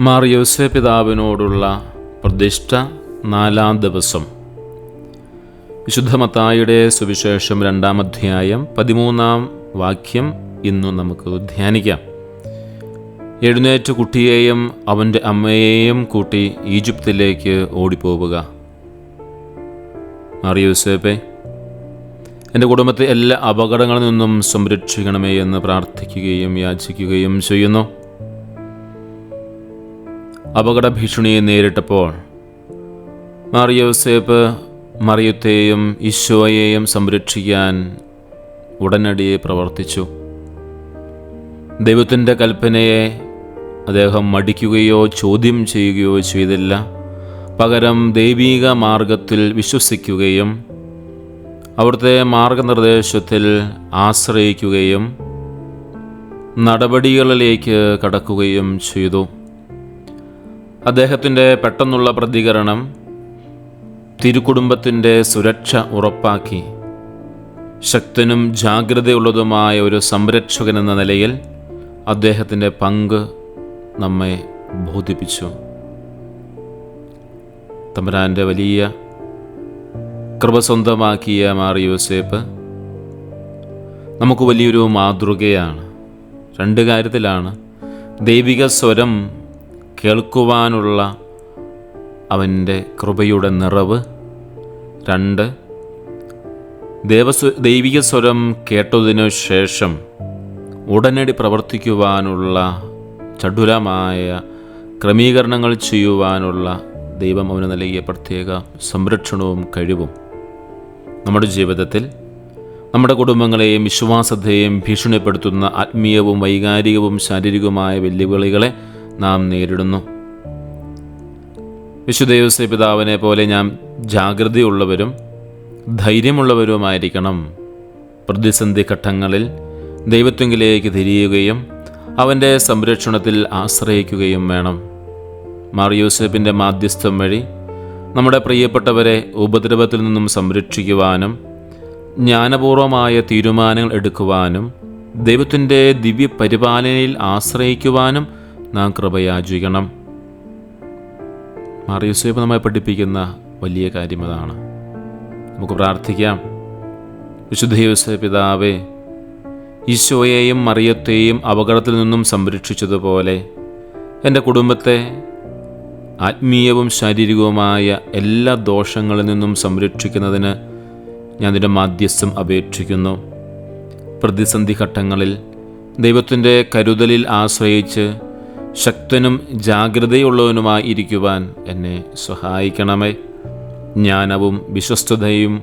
മാർ യോസെ പിതാവിനോടുള്ള പ്രതിഷ്ഠ നാലാം ദിവസം. വിശുദ്ധമത്തായുടെ സുവിശേഷം രണ്ടാം അധ്യായം പതിമൂന്നാം വാക്യം ഇന്നു നമുക്ക് ധ്യാനിക്കാം. എഴുന്നേറ്റ് കുട്ടിയെയും അവന്റെ അമ്മയെയും കൂട്ടി ഈജിപ്തിലേക്ക് ഓടിപ്പോവുക. മാർ യോസേപ്പെ എന്റെ കുടുംബത്തെ എല്ലാ അപകടങ്ങളിൽ നിന്നും സംരക്ഷിക്കണമേ എന്ന് പ്രാർത്ഥിക്കുകയും യാചിക്കുകയും ചെയ്യുന്നു. അപകട ഭീഷണിയെ നേരിട്ടപ്പോൾ മാറിയോസേപ്പ് മറിയത്തെയും ഈശോയെയും സംരക്ഷിക്കാൻ ഉടനടി പ്രവർത്തിച്ചു. ദൈവത്തിന്റെ കൽപ്പനയെ അദ്ദേഹം മടിക്കുകയോ ചോദ്യം ചെയ്യുകയോ ചെയ്തില്ല. പകരം ദൈവീക മാർഗത്തിൽ വിശ്വസിക്കുകയും അവിടുത്തെ മാർഗനിർദ്ദേശത്തിൽ ആശ്രയിക്കുകയും നടപടികളിലേക്ക് കടക്കുകയും ചെയ്തു. അദ്ദേഹത്തിന്റെ പെട്ടെന്നുള്ള പ്രതികരണം തിരുക്കുടുംബത്തിന്റെ സുരക്ഷ ഉറപ്പാക്കി. ശക്തനും ജാഗ്രതയുള്ളതുമായ ഒരു സംരക്ഷകൻ എന്ന നിലയിൽ അദ്ദേഹത്തിന്റെ പങ്ക് നമ്മെ ബോധിപ്പിച്ചു. തമ്പുരാന്റെ വലിയ കൃപ സ്വന്തമാക്കിയ മാറി യോസേപ്പ് നമുക്ക് വലിയൊരു മാതൃകയാണ്. രണ്ട് കാര്യത്തിലാണ് ദൈവിക സ്വരം കേൾക്കുവാനുള്ള അവന്റെ കൃപയുടെ നിറവ്. രണ്ട് ദേവസ്വ ദൈവിക സ്വരം കേട്ടതിനു ശേഷം ഉടനടി പ്രവർത്തിക്കുവാനുള്ള ചടുലമായ ക്രമീകരണങ്ങൾ ചെയ്യുവാനുള്ള ദൈവം അവന് നൽകിയ പ്രത്യേക സംരക്ഷണവും കഴിവും. നമ്മുടെ ജീവിതത്തിൽ നമ്മുടെ കുടുംബങ്ങളെയും വിശ്വാസത്തെയും ഭീഷണിപ്പെടുത്തുന്ന ആത്മീയവും വൈകാരികവും ശാരീരികവുമായ വെല്ലുവിളികളെ നാം നേരിടുന്നു. വിശുദ്ധയോസെ പിതാവിനെ പോലെ ഞാൻ ജാഗ്രതയുള്ളവരും ധൈര്യമുള്ളവരുമായിരിക്കണം. പ്രതിസന്ധി ഘട്ടങ്ങളിൽ ദൈവത്വങ്കിലേക്ക് തിരിയുകയും അവന്റെ സംരക്ഷണത്തിൽ ആശ്രയിക്കുകയും വേണം. മാറിയൂസഫിന്റെ മാധ്യസ്ഥം വഴി നമ്മുടെ പ്രിയപ്പെട്ടവരെ ഉപദ്രവത്തിൽ നിന്നും സംരക്ഷിക്കുവാനും ജ്ഞാനപൂർവമായ തീരുമാനങ്ങൾ എടുക്കുവാനും ദൈവത്തിന്റെ ദിവ്യ പരിപാലനയിൽ ആശ്രയിക്കുവാനും നാം കൃപയാചിക്കണം മാറിയൂസേഫ് നമ്മെ പഠിപ്പിക്കുന്ന വലിയ കാര്യം അതാണ്. നമുക്ക് പ്രാർത്ഥിക്കാം. വിശുദ്ധ യൂസേ പിതാവേ ഈശോയെയും മറിയത്തെയും അപകടത്തിൽ നിന്നും സംരക്ഷിച്ചതുപോലെ എന്റെ കുടുംബത്തെ ആത്മീയവും ശാരീരികവുമായ എല്ലാ ദോഷങ്ങളിൽ നിന്നും സംരക്ഷിക്കുന്നതിന് ഞാൻ നിന്റെ മാധ്യസ്ഥം അപേക്ഷിക്കുന്നു. പ്രതിസന്ധി ഘട്ടങ്ങളിൽ ദൈവത്തിന്റെ കരുതലിൽ ആശ്രയിച്ച് ശക്തനും ജാഗ്രതയുള്ളവനുമായി ഇരിക്കുവാൻ എന്നെ സഹായിക്കണമേ. ജ്ഞാനവും വിശ്വസ്തതയും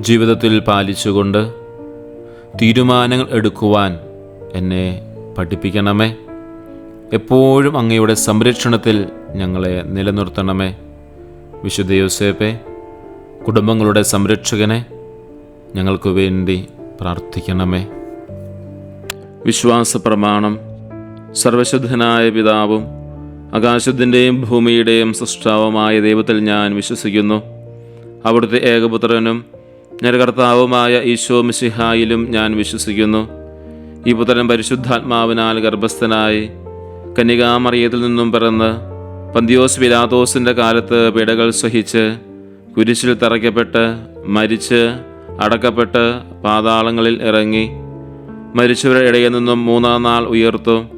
ജീവിതത്തിൽ പാലിച്ചുകൊണ്ട് തീരുമാനങ്ങൾ എടുക്കുവാൻ എന്നെ പഠിപ്പിക്കണമേ. എപ്പോഴും അങ്ങയുടെ സംരക്ഷണത്തിൽ ഞങ്ങളെ നിലനിർത്തണമേ. വിശുദ്ധ യോസേപ്പെ കുടുംബങ്ങളുടെ സംരക്ഷകനെ ഞങ്ങൾക്ക് വേണ്ടി പ്രാർത്ഥിക്കണമേ. വിശ്വാസ പ്രമാണം സർവശുദ്ധനായ പിതാവും ആകാശത്തിന്റെയും ഭൂമിയുടെയും സൃഷ്ടാവുമായ ദൈവത്തിൽ ഞാൻ വിശ്വസിക്കുന്നു. അവിടുത്തെ ഏകപുത്രനും ഞരകർത്താവുമായ ഈശോ മിശിഹായിലും ഞാൻ വിശ്വസിക്കുന്നു. ഈ പുത്രൻ പരിശുദ്ധാത്മാവിനാൽ ഗർഭസ്ഥനായി കന്യകാമറിയത്തിൽ നിന്നും പിറന്ന് പന്തിയോസ് വിലാതോസിന്റെ കാലത്ത് പിടകൾ സഹിച്ച് കുരിശിൽ തറയ്ക്കപ്പെട്ട് മരിച്ച് അടക്കപ്പെട്ട് പാതാളങ്ങളിൽ ഇറങ്ങി മരിച്ചവരുടെ ഇടയിൽ നിന്നും മൂന്നാം നാൾ ഉയർത്തു.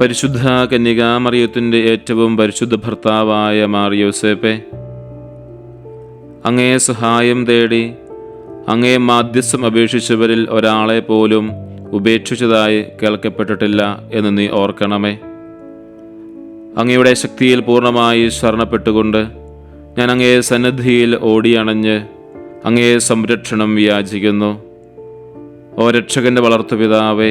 പരിശുദ്ധ കന്യകാമറിയത്തിന്റെ ഏറ്റവും പരിശുദ്ധ ഭർത്താവായ മാറിയോസേപ്പെ അങ്ങേ അങ്ങയെ സഹായം തേടി അങ്ങേ മാധ്യസ്ഥം അപേക്ഷിച്ചവരിൽ ഒരാളെ പോലും ഉപേക്ഷിച്ചതായി കേൾക്കപ്പെട്ടിട്ടില്ല എന്ന് നീ ഓർക്കണമേ. അങ്ങയുടെ ശക്തിയിൽ പൂർണമായി ശരണപ്പെട്ടുകൊണ്ട് ഞാൻ അങ്ങേ സന്നദ്ധിയിൽ ഓടിയണഞ്ഞ് അങ്ങേ സംരക്ഷണം യാചിക്കുന്നു ഓ രക്ഷകന്റെ വളർത്തുപിതാവേ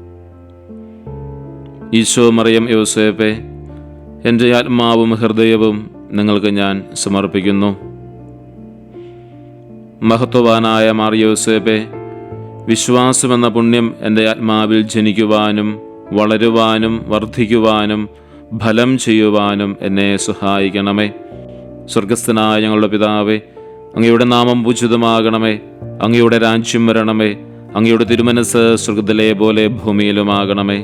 ഈശോ മറിയം യോസേപ്പെ എന്റെ ആത്മാവും ഹൃദയവും നിങ്ങൾക്ക് ഞാൻ സമർപ്പിക്കുന്നു. മഹത്വവാനായ മാറിയോസേപ്പെ യൗസേപ്പെ വിശ്വാസമെന്ന പുണ്യം എന്റെ ആത്മാവിൽ ജനിക്കുവാനും വളരുവാനും വർദ്ധിക്കുവാനും ഫലം ചെയ്യുവാനും എന്നെ സഹായിക്കണമേ. സ്വർഗസ്ഥനായ ഞങ്ങളുടെ പിതാവേ അങ്ങയുടെ നാമം പൂജിതമാകണമേ അങ്ങയുടെ രാജ്യം വരണമേ അങ്ങയുടെ തിരുമനസ് സ്വർഗത്തിലെ പോലെ ഭൂമിയിലുമാകണമേ.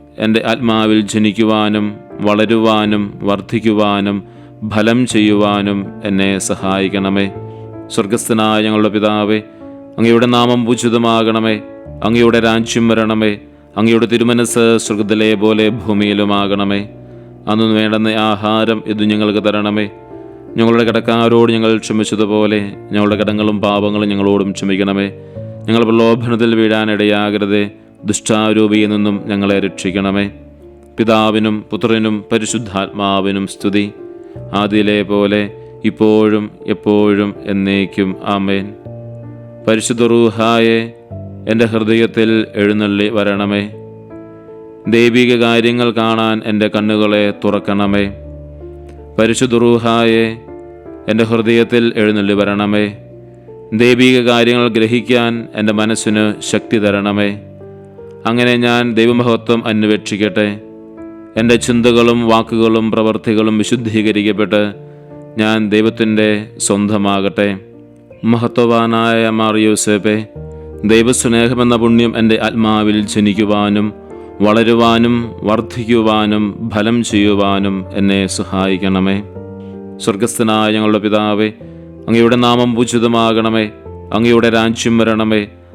എന്റെ ആത്മാവിൽ ജനിക്കുവാനും വളരുവാനും വർദ്ധിക്കുവാനും ഫലം ചെയ്യുവാനും എന്നെ സഹായിക്കണമേ. സ്വർഗസ്ഥനായ ഞങ്ങളുടെ പിതാവേ അങ്ങയുടെ നാമം പൂജിതമാകണമേ. അങ്ങയുടെ രാജ്യം വരണമേ. അങ്ങയുടെ തിരുമനസ് സ്വർഗത്തിലെ പോലെ ഭൂമിയിലുമാകണമേ. അന്ന് വേണ്ടുന്ന ആഹാരം ഇത് ഞങ്ങൾക്ക് തരണമേ. ഞങ്ങളുടെ കടക്കാരോട് ഞങ്ങൾ ക്ഷമിച്ചതുപോലെ ഞങ്ങളുടെ കടങ്ങളും പാപങ്ങളും ഞങ്ങളോടും ക്ഷമിക്കണമേ. ഞങ്ങൾ പ്രലോഭനത്തിൽ വീഴാനിടയാകരുതേ. ദുഷ്ടാരൂപിയിൽ നിന്നും ഞങ്ങളെ രക്ഷിക്കണമേ. പിതാവിനും പുത്രനും പരിശുദ്ധാത്മാവിനും സ്തുതി. ആദിയിലെ പോലെ ഇപ്പോഴും എപ്പോഴും എന്നേക്കും ആമേൻ. പരിശുദ്ധ റൂഹായെ എന്റെ ഹൃദയത്തിൽ എഴുന്നള്ളി വരണമേ. ദൈവിക കാര്യങ്ങൾ കാണാൻ എന്റെ കണ്ണുകളെ തുറക്കണമേ. പരിശുദ്ധ റൂഹായെ എന്റെ ഹൃദയത്തിൽ എഴുന്നള്ളി വരണമേ. ദൈവിക കാര്യങ്ങൾ ഗ്രഹിക്കാൻ എന്റെ മനസ്സിന് ശക്തി തരണമേ. അങ്ങനെ ഞാൻ ദൈവമഹത്വം അന്വേഷിക്കട്ടെ. എന്റെ ചിന്തകളും വാക്കുകളും പ്രവർത്തികളും വിശുദ്ധീകരിക്കപ്പെട്ട് ഞാൻ ദൈവത്തിന്റെ സ്വന്തമാകട്ടെ. മഹത്വവാനായ മാർ യൂസേപ്പെ ദൈവസ്നേഹമെന്ന പുണ്യം എന്റെ ആത്മാവിൽ ജനിക്കുവാനും വളരുവാനും വർദ്ധിക്കുവാനും ഫലം ചെയ്യുവാനും എന്നെ സഹായിക്കണമേ. സ്വർഗസ്ഥനായ ഞങ്ങളുടെ പിതാവേ അങ്ങയുടെ നാമം പൂജിതമാകണമേ അങ്ങയുടെ രാജ്യം വരണമേ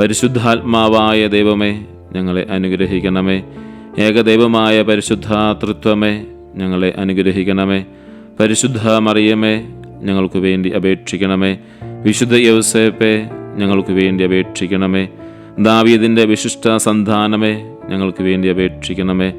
പരിശുദ്ധാത്മാവായ ദൈവമേ ഞങ്ങളെ അനുഗ്രഹിക്കണമേ. ഏകദൈവമായ പരിശുദ്ധാതൃത്വമേ ഞങ്ങളെ അനുഗ്രഹിക്കണമേ. പരിശുദ്ധ മറിയമേ ഞങ്ങൾക്ക് വേണ്ടി അപേക്ഷിക്കണമേ. വിശുദ്ധ യൗസേപ്പെ ഞങ്ങൾക്ക് വേണ്ടി അപേക്ഷിക്കണമേ. ദാവീദിന്റെ വിശിഷ്ട സന്താനമേ ഞങ്ങൾക്ക് വേണ്ടി അപേക്ഷിക്കണമേ.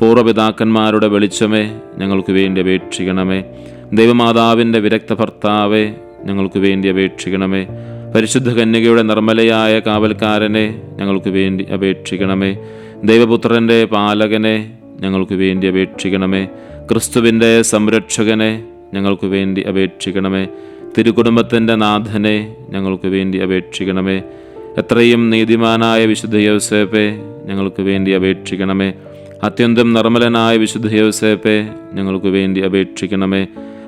പൂർവപിതാക്കന്മാരുടെ വെളിച്ചമേ ഞങ്ങൾക്ക് വേണ്ടി അപേക്ഷിക്കണമേ. ദൈവമാതാവിന്റെ വിരക്ത ഭർത്താവേ ഞങ്ങൾക്ക് വേണ്ടി അപേക്ഷിക്കണമേ. പരിശുദ്ധ കന്യകയുടെ നിർമ്മലയായ കാവൽക്കാരനെ ഞങ്ങൾക്ക് വേണ്ടി അപേക്ഷിക്കണമേ. ദൈവപുത്രന്റെ പാലകനെ ഞങ്ങൾക്ക് വേണ്ടി അപേക്ഷിക്കണമേ. ക്രിസ്തുവിന്റെ സംരക്ഷകനെ ഞങ്ങൾക്ക് വേണ്ടി അപേക്ഷിക്കണമേ. തിരുകുടുംബത്തിന്റെ നാഥനെ ഞങ്ങൾക്ക് വേണ്ടി അപേക്ഷിക്കണമേ. എത്രയും നീതിമാനായ വിശുദ്ധ യോസേപ്പെ ഞങ്ങൾക്ക് വേണ്ടി അപേക്ഷിക്കണമേ. അത്യന്തം നിർമ്മലനായ വിശുദ്ധ യോസേപ്പെ ഞങ്ങൾക്ക് വേണ്ടി അപേക്ഷിക്കണമേ.